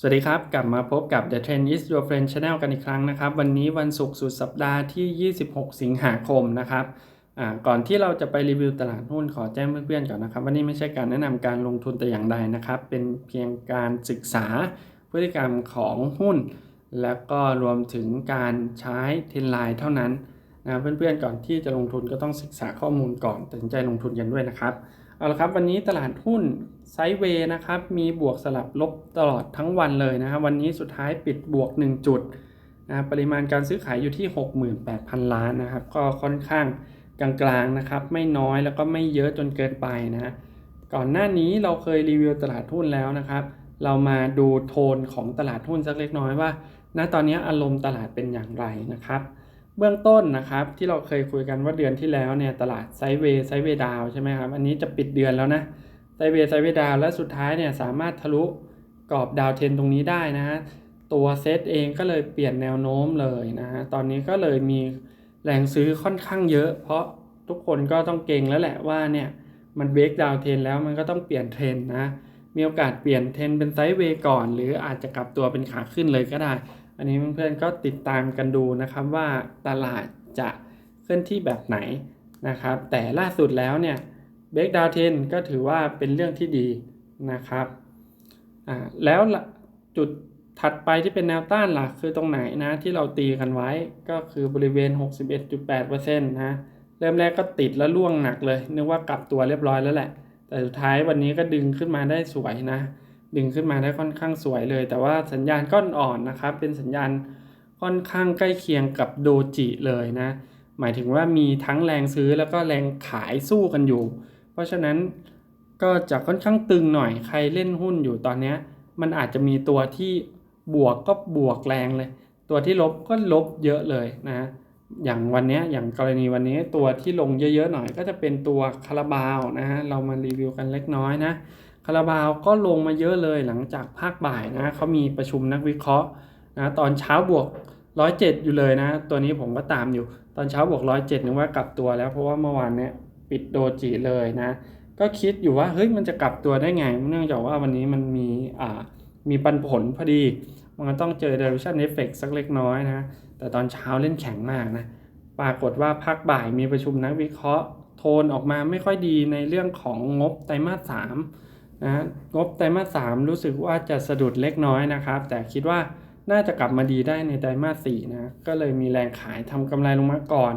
สวัสดีครับ กลับมาพบกับ The Trend is your friend channel กันอีกครั้งนะครับ วันนี้วันศุกร์สุดสัปดาห์ที่ 26 สิงหาคมนะครับก่อนที่เราจะไปรีวิวตลาดหุ้นขอแจ้งเพื่อนๆก่อนนะครับว่านี่ไม่ใช่การแนะนำการลงทุนแต่อย่างใดนะครับ เป็นเพียงการศึกษาพฤติกรรมของหุ้น แล้วก็รวมถึงการใช้เทรนไลน์เท่านั้นนะเพื่อนๆก่อนที่จะลงทุนก็ต้องศึกษาข้อมูลก่อนตัดสินใจลงทุนกันด้วยนะครับ เอาละครับวันนี้ตลาดหุ้นไซด์เวย์นะครับมีบวกสลับลบตลอดทั้งวันเลยนะครับวันนี้สุดท้ายปิดบวก 1 จุดนะปริมาณการซื้อขายอยู่ที่ 68,000 ล้านนะครับ ก็ค่อนข้างกลางๆนะครับ ไม่น้อยแล้วก็ไม่เยอะจนเกินไปนะก่อนหน้านี้เราเคยรีวิวตลาดหุ้นแล้วนะครับ เรามาดูโทนของตลาดหุ้นสักเล็กน้อยว่าณตอนนี้อารมณ์ตลาดเป็นอย่างไรนะครับ เบื้องต้นนะครับที่เราเคยคุยกันว่าเดือนที่แล้วเนี่ยตลาดไซเวไซเวดาวใช่ไหมครับอันนี้จะปิดเดือนแล้วนะไซเวไซเวดาวและสุดท้ายเนี่ยสามารถทะลุกรอบดาวเทนตรงนี้ได้นะฮะตัวเซตเองก็เลยเปลี่ยนแนวโน้มเลยนะฮะตอนนี้ก็เลยมีแรงซื้อค่อนข้างเยอะ เพราะทุกคนก็ต้องเก่งแล้วแหละว่าเนี่ยมันเบรกดาวเทนแล้วมันก็ต้องเปลี่ยนเทรนนะมีโอกาสเปลี่ยนเทรนเป็นไซด์เวย์ก่อน หรืออาจจะกลับตัวเป็นขาขึ้นเลยก็ได้ อันนี้เพื่อนๆก็ติดตามกันดูนะครับว่าตลาดจะเคลื่อนที่แบบไหนนะครับ แต่ล่าสุดแล้วเนี่ยเบรกดาวเทนก็ถือว่าเป็นเรื่องที่ดีนะครับอ่าแล้วจุดถัดไปที่เป็นแนวต้านหลักคือตรงไหนนะที่เราตีกันไว้ก็คือบริเวณ 61.8%นะเริ่มแรกก็ติดแล้วล่วงหนักเลย นึกว่ากลับตัวเรียบร้อยแล้วแหละ แต่สุดท้ายวันนี้ก็ดึงขึ้นมาได้สวยนะ ดึงขึ้นมาได้ค่อนข้างสวยเลย แต่ว่าสัญญาณก้อนอ่อนนะครับ เป็นสัญญาณค่อนข้างใกล้เคียงกับโดจิเลยนะ หมายถึงว่ามีทั้งแรงซื้อแล้วก็แรงขายสู้กันอยู่ เพราะฉะนั้นก็จะค่อนข้างตึงหน่อยใครเล่นหุ้นอยู่ตอนนี้ มันอาจจะมีตัวที่บวกก็บวกแรงเลย ตัวที่ลบก็ลบเยอะเลยนะ อย่างวันนี้อย่างกรณีวันนี้ตัวที่ลงเยอะๆหน่อย ก็จะเป็นตัวคาราบาวนะฮะเรามารีวิวกันเล็กน้อยนะาราบาวก็ลงมาเยอะเลยหลังจากภาคบ่ายนะเขามีประชุมนักวิเคราะห์นะตอนเช้าบวก 107 อยู่เลยนะ ตัวนี้ผมก็ตามอยู่ ตอนเช้าบวก 107 นึกว่ากลับตัวแล้วเพราะว่าเมื่อวานเนี้ยปิดโดจิเลยนะ ก็คิดอยู่ว่าเฮ้ยมันจะกลับตัวได้ไง เนื่องจากว่าวันนี้มันมีอ่ามีปันผลพอดี มันก็ต้องเจอ dilution effect สักเล็กน้อยนะ แต่ตอนเช้าเล่นแข็งมากนะ ปรากฏว่าพักบ่ายมีประชุมนักวิเคราะห์ โทนออกมาไม่ค่อยดีในเรื่องของงบไตรมาสสาม นะงบไตรมาสสามรู้สึกว่าจะสะดุดเล็กน้อยนะครับ แต่คิดว่าน่าจะกลับมาดีได้ในไตรมาสสี่นะก็เลยมีแรงขายทำกำไรลงมาก่อน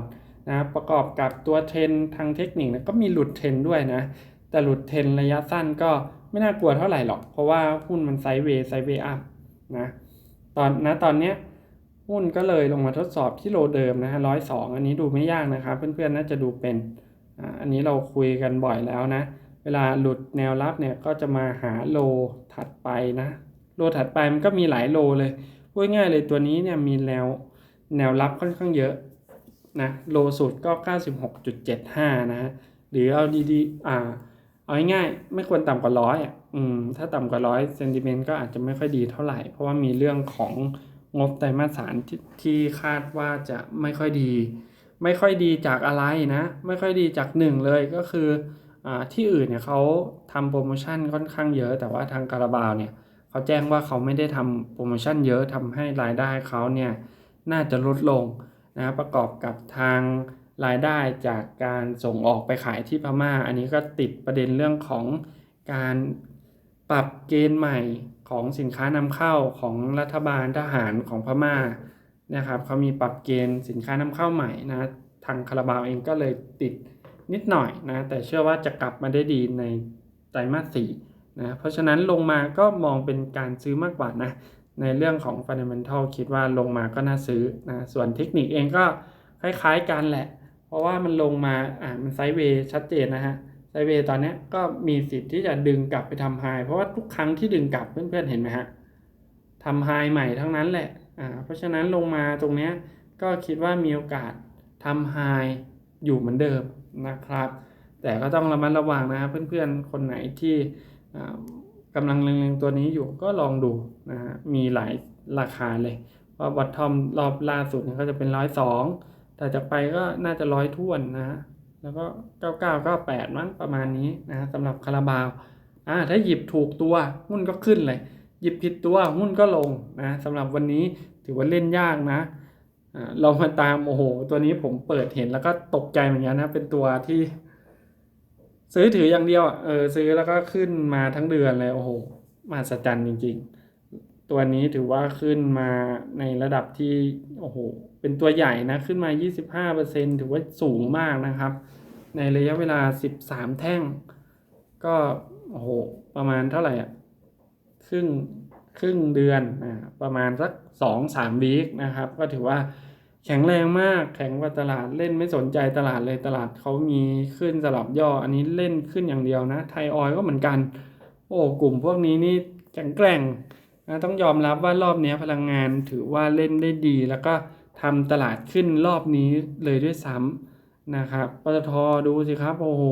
นะประกอบกับตัวเทรนทางเทคนิคนะก็มีหลุดเทรนด้วยนะแต่หลุดเทรนระยะสั้นก็ไม่น่ากลัวเท่าไหร่หรอก เพราะว่าหุ้นมันไซด์เวย์ไซด์เวย์อัพนะตอนนะตอนเนี้ยหุ้นก็เลยลงมาทดสอบที่โลเดิมนะฮะร้อยสองอันนี้ดูไม่ยากนะครับ เพื่อนๆน่าจะดูเป็นอันนี้เราคุยกันบ่อยแล้วนะ เวลาหลุดแนวรับเนี่ยก็จะมาหาโลถัดไปนะ โลถัดไปมันก็มีหลายโลเลยพูดง่ายเลยตัวนี้เนี่ยมีแนวแนวรับค่อนข้างเยอะนะโลสุดก็ 96.75 นะฮะหรือเอาดีๆอ่าเอาง่ายๆไม่ควรต่ำกว่าร้อยอะอืมถ้าต่ำกว่าร้อยเซนติเมนต์ก็อาจจะไม่ค่อยดีเท่าไหร่ เพราะว่ามีเรื่องของงบไตรมาสสามที่ที่คาดว่าจะไม่ค่อยดี ไม่ค่อยดีจากอะไรนะ ไม่ค่อยดีจากหนึ่งเลยก็คือ ที่อื่นเนี่ยเขาทำโปรโมชั่นค่อนข้างเยอะ แต่ว่าทางคาราบาวเนี่ยเขาแจ้งว่าเขาไม่ได้ทำโปรโมชั่นเยอะทำให้รายได้เขาเนี่ยน่าจะลดลงนะประกอบกับทางรายได้จากการส่งออกไปขายที่พม่า อันนี้ก็ติดประเด็นเรื่องของการปรับเกณฑ์ใหม่ของสินค้านำเข้าของรัฐบาลทหารของพม่านะครับเขามีปรับเกณฑ์สินค้านำเข้าใหม่นะทางคาราบาวเองก็เลยติด นิดหน่อยนะแต่เชื่อว่าจะกลับมาได้ดีในไตรมาสสี่นะเพราะฉะนั้นลงมาก็มองเป็นการซื้อมากกว่านะในเรื่องของ Fundamental คิดว่าลงมาก็น่าซื้อนะส่วนเทคนิคเองก็คล้ายๆกันแหละ เพราะว่ามันลงมาอ่ามันไซด์เวย์ชัดเจนนะฮะไซด์เวย์ตอนนี้ก็มีสิทธิ์ที่จะดึงกลับไปทำไฮเพราะว่าทุกครั้งที่ดึงกลับเพื่อนๆเห็นไหมฮะทำไฮใหม่ทั้งนั้นแหละอ่าเพราะฉะนั้นลงมาตรงนี้ก็คิดว่ามีโอกาสทำไฮอยู่เหมือนเดิม นะครับ แต่ก็ต้องระมัดระวังนะครับเพื่อนๆ คนไหนที่กำลังเล็งๆตัวนี้อยู่ก็ลองดูนะฮะมีหลายราคาเลยเพราบัตทอมรอบล่าสุดเนี่ยก็จะเป็นร้อยสองแต่จะไปก็น่าจะร้อยท่วนนะฮะแล้วก็เก้าเก้าก็แปดมั้งประมาณนี้นะฮะสำหรับคาราบาวอ่าถ้าหยิบถูกตัวหุ้นก็ขึ้นเลย หยิบผิดตัวหุ้นก็ลงนะสำหรับวันนี้ถือว่าเล่นยากนะ เรามาตามโอ้โห ตัวนี้ผมเปิดเห็นแล้วก็ตกใจเหมือนกันนะ เป็นตัวที่ ซื้อถืออย่างเดียวอะเออซื้อแล้วก็ขึ้นมาทั้งเดือนเลยโอ้โหมหัศจรรย์จริง ๆ ตัวนี้ถือว่าขึ้นมาในระดับที่โอ้โหเป็นตัวใหญ่นะ ขึ้นมา 25%ถือว่าสูงมากนะครับ ในระยะเวลา 13 แท่ง ก็โอ้โหประมาณเท่าไหร่อะครึ่ง ครึ่งเดือนอ่าประมาณสักสองสามวีคนะครับ ก็ถือว่าแข็งแรงมากแข็งกว่าตลาดเล่นไม่สนใจตลาดเลยตลาดเขามีขึ้นสลับย่ออันนี้เล่นขึ้นอย่างเดียวนะไทยออยก็เหมือนกัน โอ้กลุ่มพวกนี้นี่แข็งแกร่งนะต้องยอมรับว่ารอบนี้พลังงานถือว่าเล่นได้ดี แล้วก็ทำตลาดขึ้นรอบนี้เลยด้วยซ้ำนะครับปตทดูสิครับ โอ้โห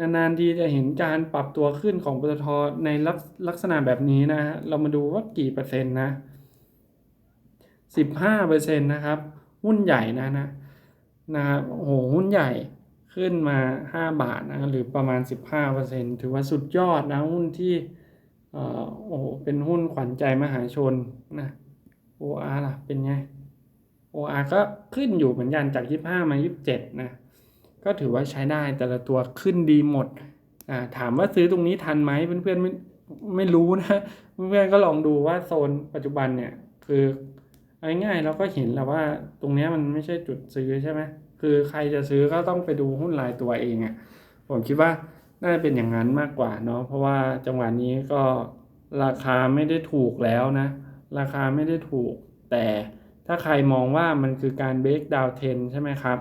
นานๆทีจะเห็นการปรับตัวขึ้นของปตทในลักลักษณะแบบนี้นะฮะเรามาดูว่ากี่เปอร์เซ็นต์นะสิบห้าเปอร์เซ็นต์นะครับ หุ้นใหญ่นะนะนะครับโอ้โหหุ้นใหญ่ขึ้นมาห้าบาทนะหรือประมาณสิบห้าเปอร์เซ็นต์ถือว่าสุดยอดนะหุ้นที่เออโอ้โหเป็นหุ้นขวัญใจมหาชนนะ OR ล่ะเป็นไง OR ก็ขึ้นอยู่เหมือนกันจากยี่ห้ามายี่สิบเจ็ดนะ ก็ถือว่าใช้ได้แต่ละตัวขึ้นดีหมดอ่าถามว่าซื้อตรงนี้ทันไหมเพื่อนๆไม่ไม่รู้นะเพื่อนๆก็ลองดูว่าโซนปัจจุบันเนี่ยคือเอาง่ายๆเราก็เห็นแล้วว่าตรงนี้มันไม่ใช่จุดซื้อใช่ไหมคือใครจะซื้อก็ต้องไปดูหุ้นรายตัวเองอะ่ะผมคิดว่าน่าจะเป็นอย่างนั้นมากกว่าเนาะเพราะว่าจังหวะนี้ก็ราคาไม่ได้ถูกแล้วนะ ราคาไม่ได้ถูก แต่ถ้าใครมองว่ามันคือการเบรกดาวเทนใช่ไหมครับ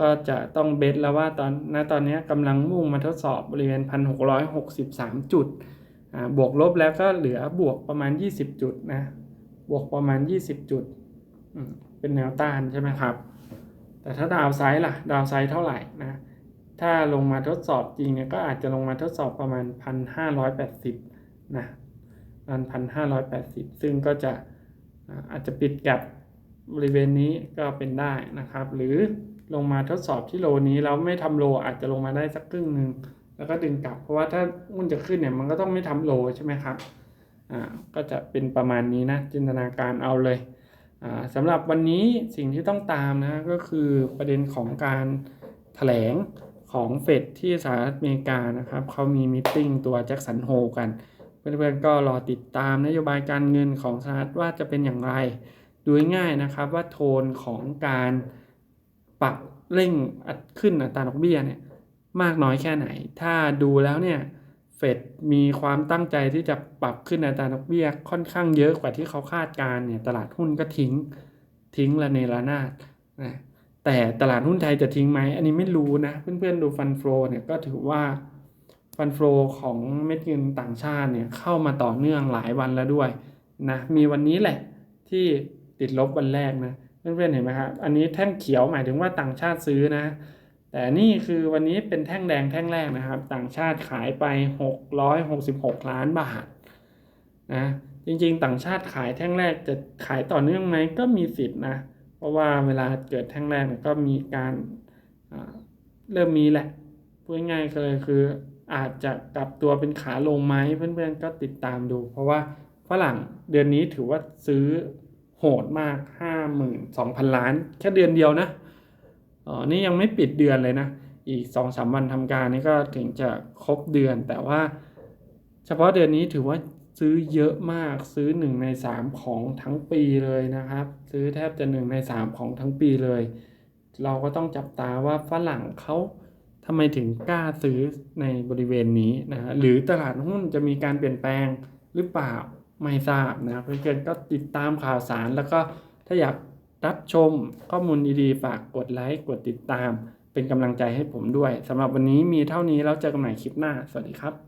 ก็จะต้องเบสแล้วว่าตอนณตอนนี้กำลังมุ่งมาทดสอบบริเวณ 1,663 จุดอ่าบวกลบแล้วก็เหลือบวกประมาณ 20 จุดนะ บวกประมาณ 20 จุด เป็นแนวต้านใช่ไหมครับ แต่ถ้าดาวไซด์ล่ะ ดาวไซด์เท่าไหร่นะ ถ้าลงมาทดสอบจริงเนี่ยก็อาจจะลงมาทดสอบประมาณ 1,580 นะประมาณ1,580 ซึ่งก็จะอาจจะปิดแกับบริเวณนี้ก็เป็นได้นะครับ หรือ ลงมาทดสอบที่โลนี้แล้วไม่ทำโลอาจจะลงมาได้สักครึ่งหนึ่งแล้วก็ดึงกลับ เพราะว่าถ้าหุ้นจะขึ้นเนี่ยมันก็ต้องไม่ทำโลใช่ไหมครับอ่าก็จะเป็นประมาณนี้นะจินตนาการเอาเลยอ่าสำหรับวันนี้สิ่งที่ต้องตามนะก็คือประเด็นของการแถลงของเฟดที่สหรัฐอเมริกานะครับเขามีมิ팅ตัวแจ็คสันโฮกันเพื่อนๆก็รอติดตามนโยบายการเงินของสหรัฐว่าจะเป็นอย่างไร ดูง่ายนะครับว่าโทนของการ ปรับเร่งอัดขึ้นอัตราดอกเบี้ยเนี่ยมากน้อยแค่ไหน ถ้าดูแล้วเนี่ยเฟดมีความตั้งใจที่จะปรับขึ้นอัตราดอกเบี้ยค่อนข้างเยอะกว่าที่เขาคาดการณ์เนี่ยตลาดหุ้นก็ทิ้งทิ้งละเนระนาดนะแต่ตลาดหุ้นไทยจะทิ้งไหมอันนี้ไม่รู้นะ เพื่อนๆดูฟันโฟเนี่ยก็ถือว่าฟันโฟของเม็ดเงินต่างชาติเนี่ยเข้ามาต่อเนื่องหลายวันแล้วด้วยนะมีวันนี้แหละที่ติดลบวันแรกนะ เพื่อนๆเห็นไหมครับ อันนี้แท่งเขียวหมายถึงว่าต่างชาติซื้อนะ แต่นี่คือวันนี้เป็นแท่งแดงแท่งแรกนะครับ ต่างชาติขายไป 666 ล้านบาทนะจริงๆ ต่างชาติขายแท่งแรกจะขายต่อเนื่องไหมก็มีสิทธินะ เพราะว่าเวลาเกิดแท่งแรกก็มีการเริ่มมีแหละพูดง่ายๆเลยคืออาจจะกลับตัวเป็นขาลงไหมเพื่อนๆก็ติดตามดู เพราะว่าฝรั่งเดือนนี้ถือว่าซื้อ โหดมาก 52,000 ล้าน แค่เดือนเดียวนะอ๋อนี่ยังไม่ปิดเดือนเลยนะ อีก 2-3 วันทำการนี่ก็ถึงจะครบเดือน แต่ว่าเฉพาะเดือนนี้ถือว่าซื้อเยอะมากซื้อ 1 ใน 3 ของทั้งปีเลยนะครับ ซื้อแทบจะ 1 ใน 3 ของทั้งปีเลย เราก็ต้องจับตาว่าฝรั่งเขาทำไมถึงกล้าซื้อในบริเวณนี้นะฮะหรือตลาดหุ้นจะมีการเปลี่ยนแปลงหรือเปล่า ไม่ทราบนะเพื่อนๆก็ติดตามข่าวสารแล้วก็ถ้าอยากรับชมข้อมูลดีๆ ฝากกดไลค์กดติดตาม เป็นกำลังใจให้ผมด้วยสำหรับวันนี้มีเท่านี้แล้วเจอกันใหม่คลิปหน้า สวัสดีครับ